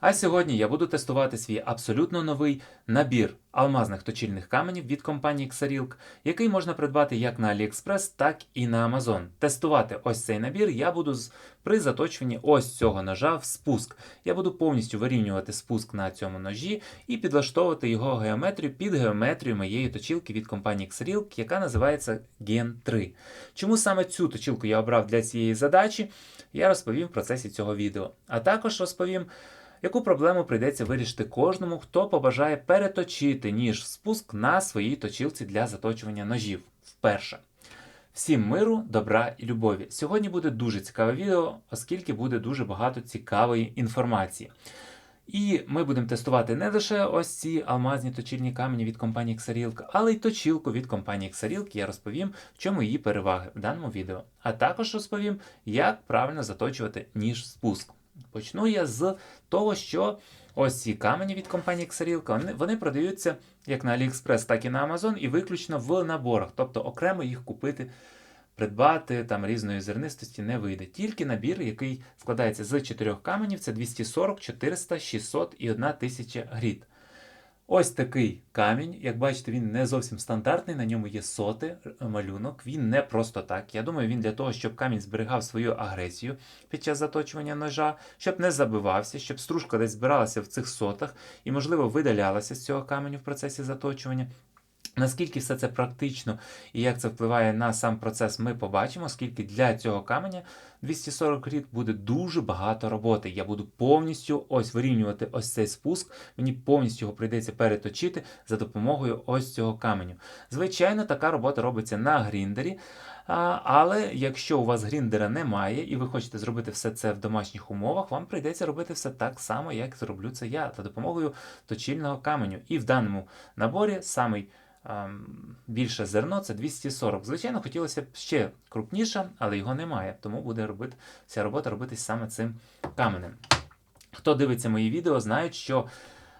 А сьогодні я буду тестувати свій абсолютно новий набір алмазних точильних каменів від компанії Xarilk, який можна придбати як на AliExpress, так і на Amazon. Тестувати ось цей набір я буду з- при заточуванні ось цього ножа в спуск. Я буду повністю вирівнювати спуск на цьому ножі і підлаштовувати його геометрію під геометрію моєї точилки від компанії Xarilk, яка називається Gen 3. Чому саме цю точилку я обрав для цієї задачі, я розповім в процесі цього відео. А також розповім. Яку проблему прийдеться вирішити кожному, хто побажає переточити ніж в спуск на своїй точилці для заточування ножів вперше. Всім миру, добра і любові. Сьогодні буде дуже цікаве відео, оскільки буде дуже багато цікавої інформації. І ми будемо тестувати не лише ось ці алмазні точильні камені від компанії Xarilk, але й точилку від компанії Xarilk. Я розповім, в чому її переваги в даному відео. А також розповім, як правильно заточувати ніж спуск. Почну я з того, що ось ці камені від компанії Xarilk, вони, вони продаються як на AliExpress, так і на Amazon, і виключно в наборах, тобто окремо їх купити. Придбати там різної зернистості не вийде. Тільки набір, який складається з чотирьох каменів, це 240, 400, 600 і 1 тисяча грід. Ось такий камінь. Як бачите, він не зовсім стандартний, на ньому є соти малюнок. Він не просто так. Я думаю, він для того, щоб камінь зберігав свою агресію під час заточування ножа, щоб не забивався, щоб стружка десь збиралася в цих сотах і, можливо, видалялася з цього каменю в процесі заточування. Наскільки все це практично і як це впливає на сам процес, ми побачимо, оскільки для цього каменя 240 рід буде дуже багато роботи. Я буду повністю ось вирівнювати ось цей спуск. Мені повністю його прийдеться переточити за допомогою ось цього каменю. Звичайно, така робота робиться на гріндері. Але якщо у вас гріндера немає і ви хочете зробити все це в домашніх умовах, вам прийдеться робити все так само, як зроблю це я, за допомогою точильного каменю. І в даному наборі самий більше зерно це 240. Звичайно, хотілося б ще крупніше, але його немає, тому буде робити ця робота робитись саме цим каменем. Хто дивиться мої відео, знають, що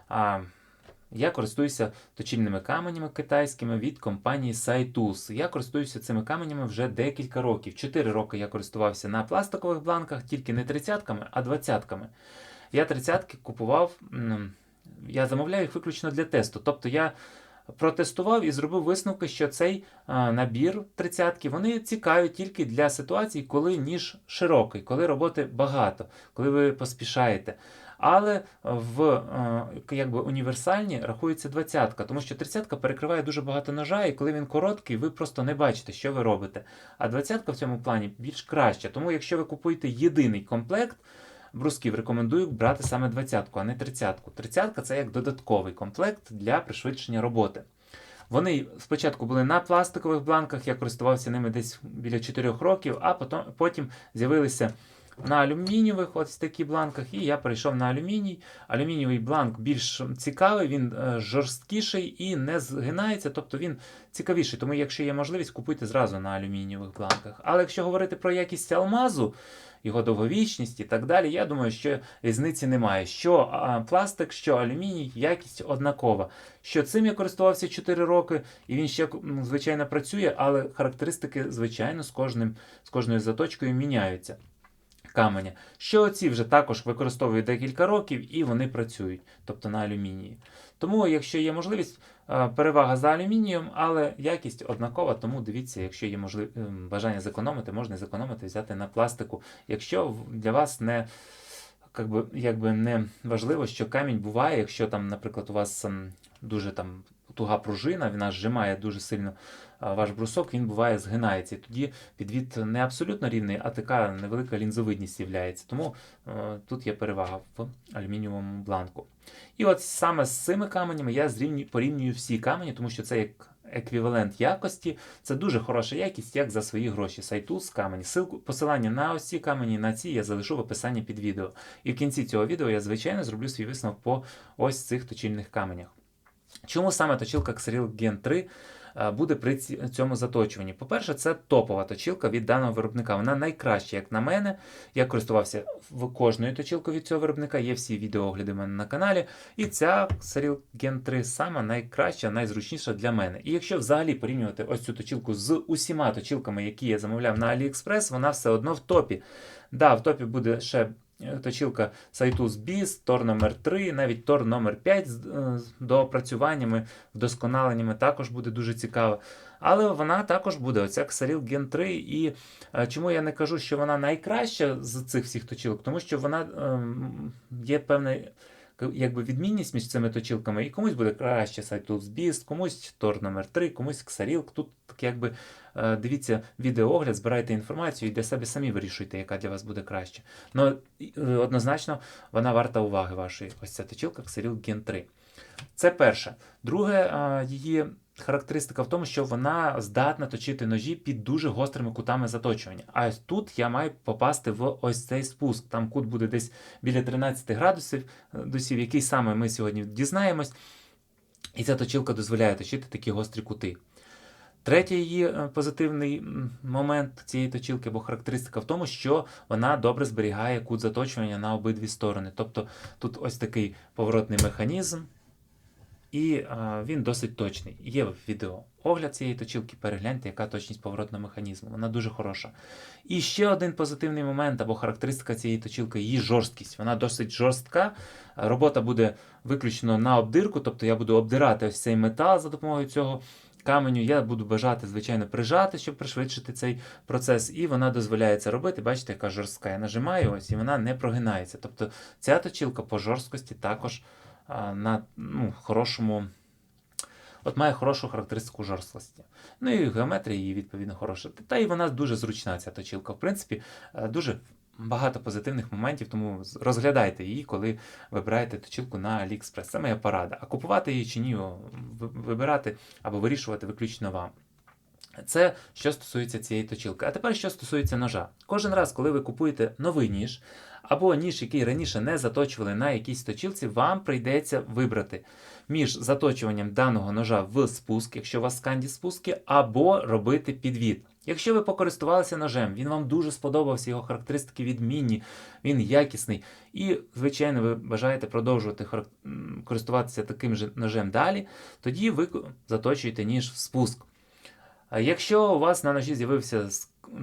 а, я користуюся точильними каменями китайськими від компанії Saitus. Я користуюся цими каменями вже декілька років. Чотири роки я користувався на пластикових бланках, тільки не тридцятками, а двадцятками. Я тридцятки купував, я замовляю їх виключно для тесту. Тобто я протестував і зробив висновки, що цей набір тридцятки вони цікаві тільки для ситуацій, коли ніж широкий, коли роботи багато, коли ви поспішаєте. Але в е, якби універсальні рахується двадцятка, тому що тридцятка перекриває дуже багато ножа, і коли він короткий, ви просто не бачите, що ви робите. А двадцятка в цьому плані більш краща. Тому якщо ви купуєте єдиний комплект, брусків рекомендую брати саме двадцятку, а не тридцятку. Тридцятка це як додатковий комплект для пришвидшення роботи. Вони спочатку були на пластикових бланках, я користувався ними десь біля 4 років, а потім, потім з'явилися на алюмінієвих ось такі бланках, і я перейшов на алюміній. Алюмінієвий бланк більш цікавий, він е, жорсткіший і не згинається, тобто він цікавіший. Тому, якщо є можливість, купуйте зразу на алюмінієвих бланках. Але якщо говорити про якість алмазу, його довговічність і так далі, я думаю, що різниці немає. Що пластик, що алюміній, якість однакова. Що цим я користувався 4 роки, і він ще звичайно працює, але характеристики, звичайно, з кожним з кожною заточкою міняються. Каменя. Що ці вже також використовують декілька років і вони працюють, тобто на алюмінії. Тому, якщо є можливість, е, перевага за алюмінієм, але якість однакова, тому дивіться, якщо є можлив... ем, бажання зекономити, можна зекономити, взяти на пластику. Якщо для вас не как би, якби не важливо, що камінь буває, якщо там, наприклад, у вас ем, дуже там туга пружина, вона зжимає дуже сильно ваш брусок, він буває згинається. Тоді підвід не абсолютно рівний, а така невелика лінзовидність з'являється. Тому тут є перевага в алюмінієвому бланку. І от саме з цими каменями я зрівнюю, порівнюю всі камені, тому що це як еквівалент якості. Це дуже хороша якість, як за свої гроші. Сайтус, камені. Силку, посилання на ось ці камені, на ці я залишу в описанні під відео. І в кінці цього відео я, звичайно, зроблю свій висновок по ось цих точильних каменях. Чому саме точилка Xeryl Gen 3 е, буде при цьому заточуванні? По-перше, це топова точилка від даного виробника. Вона найкраща, як на мене. Я користувався в кожною точилкою від цього виробника. Є всі відеоогляди в мене на каналі. І ця Xeryl Gen 3 сама найкраща, найзручніша для мене. І якщо взагалі порівнювати ось цю точилку з усіма точилками, які я замовляв на AliExpress, вона все одно в топі. Да, в топі буде ще е, точилка Saitus Тор номер 3 навіть Тор номер 5 з е, доопрацюваннями, вдосконаленнями також буде дуже цікаво. Але вона також буде, оця Xaril Gen 3. І е, чому я не кажу, що вона найкраща з цих всіх точилок? Тому що вона ем, є певна якби відмінність між цими точилками, і комусь буде краще Saitus Beast, комусь Тор номер 3 комусь Xaril. Тут так якби дивіться відеоогляд, збирайте інформацію і для себе самі вирішуйте, яка для вас буде краще. Ну, е, однозначно, вона варта уваги вашої. Ось ця точилка Xaril Gen 3. Це перше. Друге, е, її характеристика в тому, що вона здатна точити ножі під дуже гострими кутами заточування. А ось тут я маю попасти в ось цей спуск. Там кут буде десь біля 13 градусів, е, досів, який саме ми сьогодні дізнаємось. І ця точилка дозволяє точити такі гострі кути. Третій її е, позитивний момент цієї точилки або характеристика в тому, що вона добре зберігає кут заточування на обидві сторони. Тобто тут ось такий поворотний механізм, і е, він досить точний. Є відео огляд цієї точилки, перегляньте, яка точність поворотного механізму. Вона дуже хороша. І ще один позитивний момент або характеристика цієї точилки її жорсткість. Вона досить жорстка. Робота буде виключно на обдирку, тобто я буду обдирати ось цей метал за допомогою цього каменю. Я буду бажати, звичайно, прижати, щоб пришвидшити цей процес. І вона дозволяє це робити. Бачите, яка жорстка. Я нажимаю ось і вона не прогинається. Тобто ця точилка по жорсткості також а, на ну, хорошому. От має хорошу характеристику жорсткості. Ну і геометрія її відповідно хороша. Та і вона дуже зручна, ця точилка. В принципі, е, дуже багато позитивних моментів, тому розглядайте її, коли вибираєте точилку на AliExpress. Це моя порада. А купувати її чи ні, вибирати або вирішувати виключно вам. Це що стосується цієї точилки. А тепер що стосується ножа. Кожен раз, коли ви купуєте новий ніж, або ніж, який раніше не заточували на якійсь точилці, вам прийдеться вибрати між заточуванням даного ножа в спуск, якщо у вас сканді спуски, або робити підвід. Якщо ви покористувалися ножем, він вам дуже сподобався, його характеристики відмінні, він якісний, і, звичайно, ви бажаєте продовжувати користуватися таким же ножем далі, тоді ви заточуєте ніж в спуск. Якщо у вас на ножі з'явився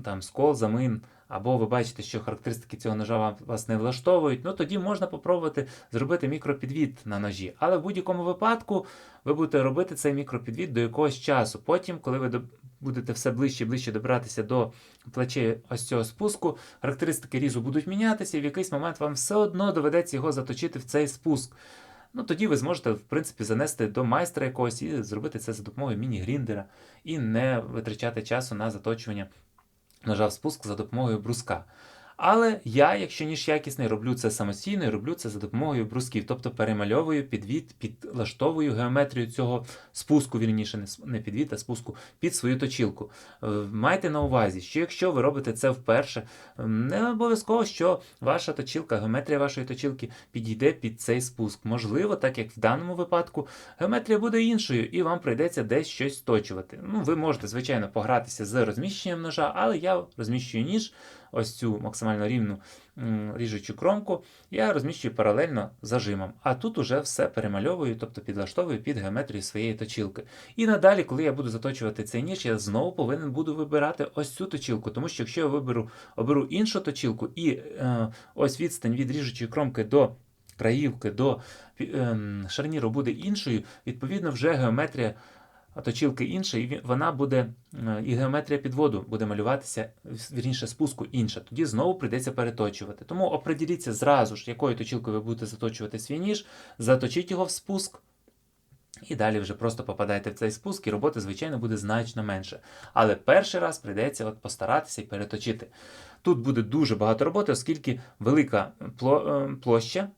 там скол, замин, або ви бачите, що характеристики цього ножа вас не влаштовують, ну тоді можна попробувати зробити мікропідвід на ножі. Але в будь-якому випадку ви будете робити цей мікропідвід до якогось часу. Потім, коли ви будете все ближче і ближче добиратися до плечей ось цього спуску, характеристики різу будуть мінятися, і в якийсь момент вам все одно доведеться його заточити в цей спуск. Ну, тоді ви зможете, в принципі, занести до майстра якогось і зробити це за допомогою міні-гріндера і не витрачати часу на заточування нажав спуск за допомогою бруска. Але я, якщо ніж якісний, роблю це самостійно і роблю це за допомогою брусків, тобто перемальовую підвід, підлаштовую геометрію цього спуску, вірніше, не підвід, а спуску під свою точилку. Е, Майте на увазі, що якщо ви робите це вперше, не обов'язково, що ваша точилка, геометрія вашої точилки підійде під цей спуск. Можливо, так як в даному випадку, геометрія буде іншою, і вам прийдеться десь щось точувати. Ну, ви можете, звичайно, погратися з розміщенням ножа, але я розміщую ніж, ось цю максимально рівну ріжучу кромку, я розміщую паралельно зажимом. А тут уже все перемальовую, тобто підлаштовую під геометрію своєї точилки. І надалі, коли я буду заточувати цей ніж, я знову повинен буду вибирати ось цю точилку. Тому що якщо я виберу, оберу іншу точилку і е, ось відстань від ріжучої кромки до краївки, до ем, шарніру буде іншою, відповідно, вже геометрія точилки інша, і вона буде, е, і геометрія підводу буде малюватися, вірніше, спуску інша. Тоді знову прийдеться переточувати. Тому оприділіться зразу ж, якою точілкою ви будете заточувати свій ніж, заточіть його в спуск. І далі вже просто попадаєте в цей спуск, і роботи, звичайно, буде значно менше. Але перший раз прийдеться от постаратися і переточити. Тут буде дуже багато роботи, оскільки велика е, площа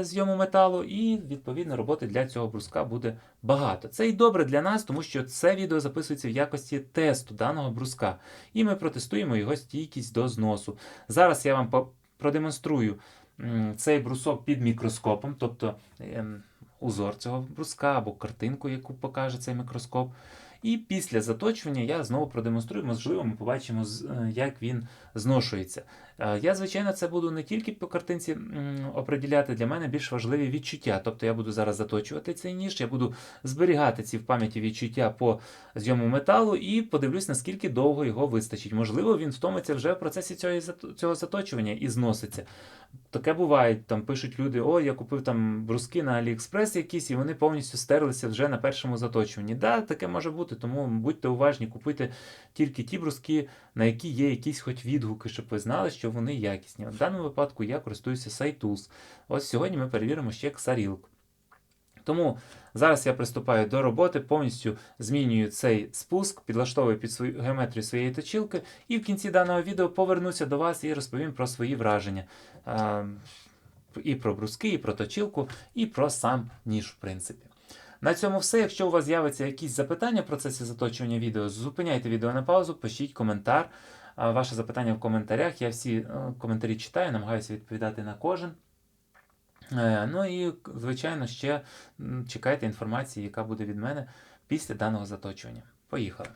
зйому металу, і відповідно роботи для цього бруска буде багато. Це і добре для нас, тому що це відео записується в якості тесту даного бруска, і ми протестуємо його стійкість до зносу. Зараз я вам продемонструю цей брусок під мікроскопом, тобто ем, узор цього бруска або картинку, яку покаже цей мікроскоп. І після заточування я знову продемонструю, можливо, ми побачимо, е, як він зношується. Е, Я, звичайно, це буду не тільки по картинці оприділяти, для мене більш важливі відчуття. Тобто я буду зараз заточувати цей ніж, я буду зберігати ці в пам'яті відчуття по зйому металу і подивлюсь, наскільки довго його вистачить. Можливо, він втомиться вже в процесі цього, заточування і зноситься. Таке буває, там пишуть люди: о, я купив там бруски на AliExpress якісь, і вони повністю стерлися вже на першому заточуванні. Да, таке може бути, тому будьте уважні, купуйте тільки ті бруски, на які є якісь хоч відгуки, щоб ви знали, що вони якісні. В даному випадку я користуюся SciTools. Ось сьогодні ми перевіримо ще Xarilk. Тому зараз я приступаю до роботи, повністю змінюю цей спуск, підлаштовую під свою геометрію своєї точілки, і в кінці даного відео повернуся до вас і розповім про свої враження. Е, І про бруски, і про точілку, і про сам ніж, в принципі. На цьому все. Якщо у вас з'явиться якісь запитання в процесі заточування відео, зупиняйте відео на паузу, пишіть коментар. Ваше запитання в коментарях. Я всі е, коментарі читаю, намагаюся відповідати на кожен. Е, Ну і, звичайно, ще чекайте інформації, яка буде від мене після даного заточування. Поїхали.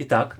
І так,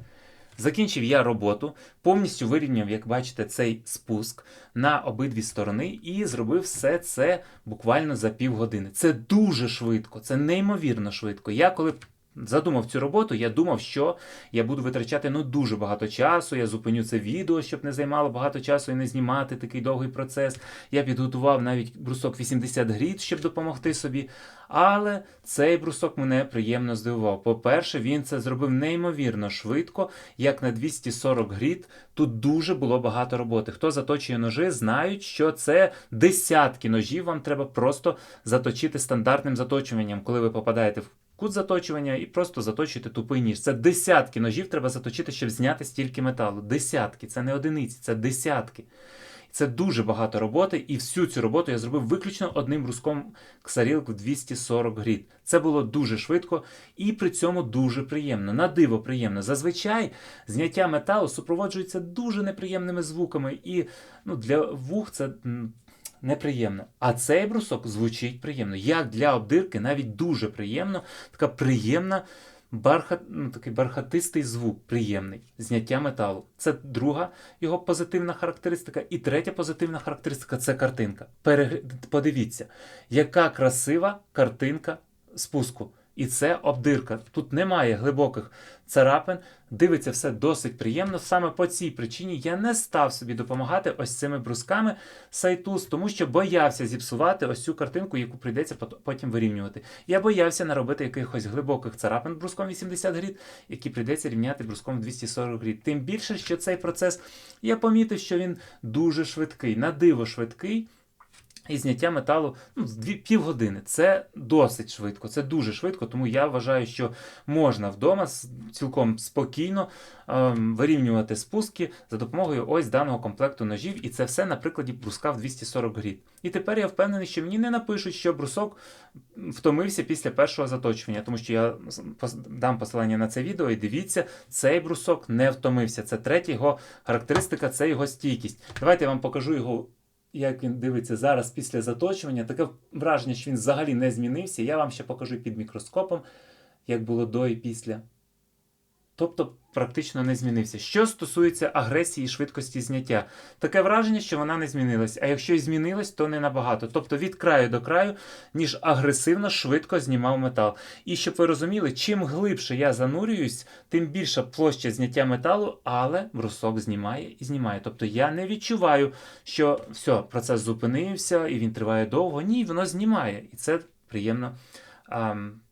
закінчив я роботу, повністю вирівняв, як бачите, цей спуск на обидві сторони і зробив все це буквально за півгодини. Це дуже швидко, це неймовірно швидко. Я коли задумав цю роботу, я думав, що я буду витрачати ну дуже багато часу. Я зупиню це відео, щоб не займало багато часу і не знімати такий довгий процес. Я підготував навіть брусок 80 гріт, щоб допомогти собі. Але цей брусок мене приємно здивував. По-перше, він це зробив неймовірно швидко, як на 240 гріт. Тут дуже було багато роботи. Хто заточує ножи, знають, що це десятки ножів. Вам треба просто заточити стандартним заточуванням, коли ви попадаєте в кут заточування і просто заточуєте тупий ніж. Це десятки ножів треба заточити, щоб зняти стільки металу. Десятки, це не одиниці, це десятки. Це дуже багато роботи, і всю цю роботу я зробив виключно одним бруском Ксарілк в 240 гріт. Це було дуже швидко і при цьому дуже приємно. На диво приємно. Зазвичай зняття металу супроводжується дуже неприємними звуками, і ну, для вух це неприємно. А цей брусок звучить приємно. Як для обдирки, навіть дуже приємно, така приємна. Бархат, ну, такий бархатистий звук, приємний, зняття металу. Це друга його позитивна характеристика. І третя позитивна характеристика це картинка. Перегр... Подивіться, яка красива картинка спуску. І це обдирка. Тут немає глибоких царапин, дивиться все досить приємно. Саме по цій причині я не став собі допомагати ось цими брусками Сайтус, тому що боявся зіпсувати ось цю картинку, яку прийдеться потім вирівнювати. Я боявся наробити якихось глибоких царапин бруском 80 гріт, які прийдеться рівняти бруском 240 гріт. Тим більше, що цей процес я помітив, що він дуже швидкий, на диво швидкий. І зняття металу ну, півгодини. Це досить швидко, це дуже швидко, тому я вважаю, що можна вдома цілком спокійно ем, вирівнювати спуски за допомогою ось даного комплекту ножів, і це все на прикладі бруска в 240 гріт. І тепер я впевнений, що мені не напишуть, що брусок втомився після першого заточування, тому що я дам посилання на це відео, і дивіться, цей брусок не втомився. Це третя його характеристика, це його стійкість. Давайте я вам покажу його як він дивиться зараз після заточування, таке враження, що він взагалі не змінився. Я вам ще покажу під мікроскопом, як було до і після. Тобто практично не змінився. Що стосується агресії і швидкості зняття, таке враження, що вона не змінилась. А якщо і змінилась, то не набагато. Тобто від краю до краю, ніж агресивно швидко знімав метал. І щоб ви розуміли, чим глибше я занурююсь, тим більша площа зняття металу, але брусок знімає і знімає. Тобто я не відчуваю, що все, процес зупинився і він триває довго. Ні, воно знімає. І це приємно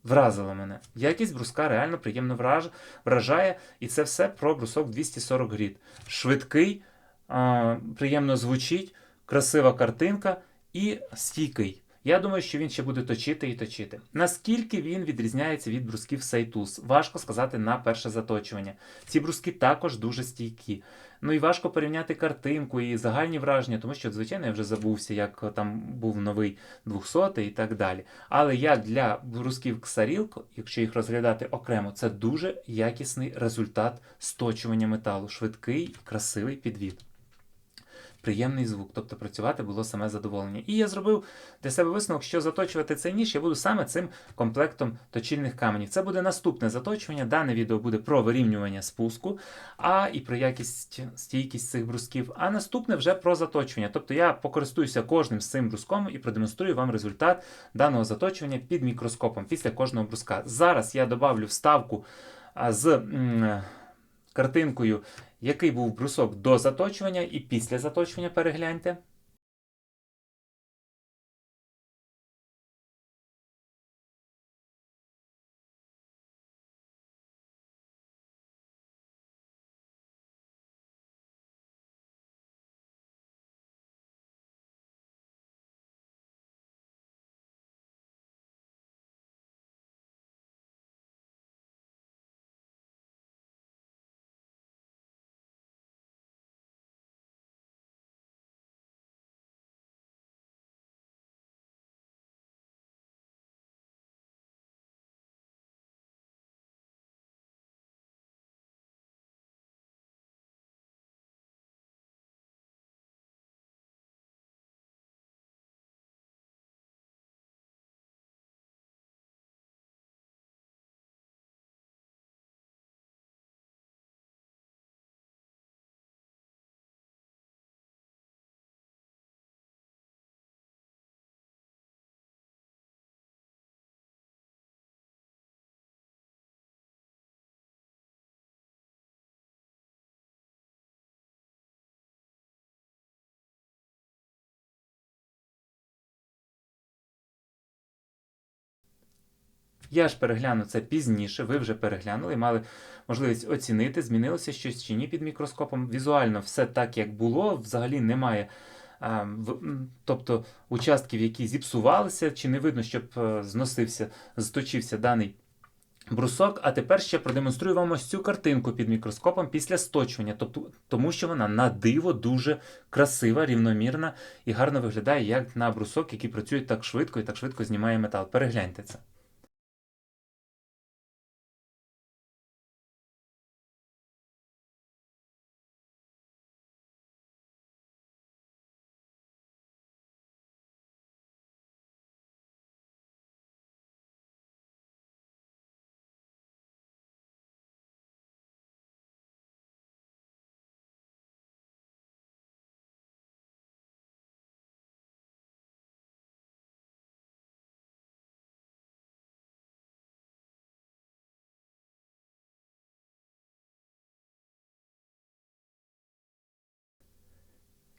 ам, вразило мене. Якість бруска реально приємно враж, вражає, і це все про брусок 240 гріт. Швидкий, а, приємно звучить, красива картинка і стійкий. Я думаю, що він ще буде точити і точити. Наскільки він відрізняється від брусків Сейтус? Важко сказати на перше заточування. Ці бруски також дуже стійкі. Ну і важко порівняти картинку і загальні враження, тому що, звичайно, я вже забувся, як там був новий 200 і так далі. Але як для брусків Ксарілко, якщо їх розглядати окремо, це дуже якісний результат сточування металу, швидкий, красивий підвід. Приємний звук, тобто працювати було саме задоволення. І я зробив для себе висновок, що заточувати цей ніж я буду саме цим комплектом точильних каменів. Це буде наступне заточування. Дане відео буде про вирівнювання спуску, а і про якість стійкість цих брусків. А наступне вже про заточування. Тобто я покористуюся кожним з цим бруском і продемонструю вам результат даного заточування під мікроскопом після кожного бруска. Зараз я добавлю вставку з. Картинкою, який був брусок до заточування і після заточування, перегляньте. Я ж перегляну це пізніше, ви вже переглянули, мали можливість оцінити, змінилося щось чи ні під мікроскопом. Візуально все так, як було, взагалі немає. Тобто участків, які зіпсувалися, чи не видно, щоб е, зносився, зточився даний брусок. А тепер ще продемонструю вам ось цю картинку під мікроскопом після сточування, тобто, тому що вона на диво дуже красива, рівномірна і гарно виглядає, як на брусок, який працює так швидко і так швидко знімає метал. Перегляньте це.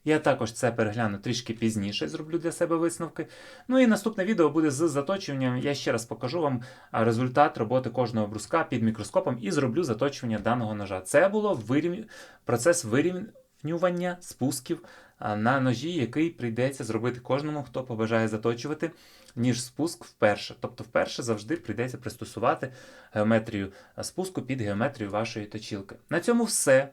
Я також це перегляну трішки пізніше, зроблю для себе висновки. Ну і наступне відео буде з заточуванням. Я ще раз покажу вам результат роботи кожного бруска під мікроскопом і зроблю заточування даного ножа. Це було вирів... процес вирівнювання спусків на ножі, який прийдеться зробити кожному, хто побажає заточувати, ніж спуск вперше. Тобто, вперше завжди прийдеться пристосувати геометрію спуску під геометрію вашої точілки. На цьому все.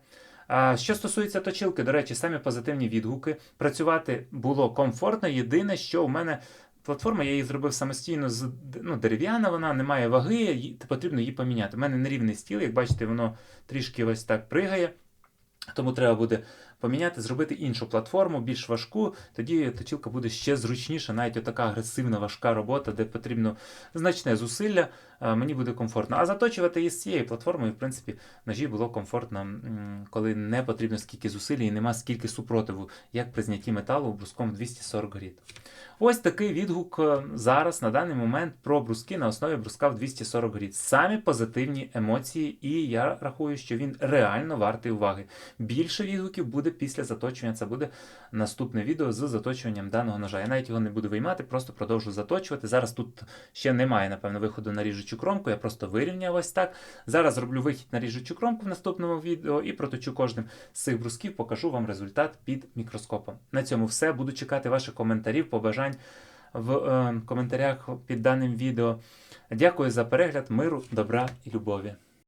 Що стосується точилки, до речі, самі позитивні відгуки. Працювати було комфортно. Єдине, що у мене платформа, я її зробив самостійно з ну, дерев'яна, вона не має ваги, потрібно її поміняти. У мене нерівний стіл, як бачите, воно трішки ось так пригає. Тому треба буде поміняти, зробити іншу платформу, більш важку. Тоді точилка буде ще зручніша, навіть така агресивна, важка робота, де потрібно значне зусилля, е, мені буде комфортно. А заточувати із цією платформою, в принципі, ножі було комфортно, коли не потрібно скільки зусиль і нема скільки супротиву, як при знятті металу бруском 240 гріт. Ось такий відгук е, зараз на даний момент про бруски на основі бруска в 240 гріт. Самі позитивні емоції, і я рахую, що він реально вартий уваги. Більше відгуків буде після заточування. Це буде наступне відео з заточуванням даного ножа. Я навіть його не буду виймати, просто продовжу заточувати. Зараз тут ще немає, напевно, виходу на ріжучу кромку. Я просто вирівняв ось так. Зараз зроблю вихід на ріжучу кромку в наступному відео і проточу кожним з цих брусків, покажу вам результат під мікроскопом. На цьому все. Буду чекати ваших коментарів, побажань в е, коментарях під даним відео. Дякую за перегляд, миру, добра і любові.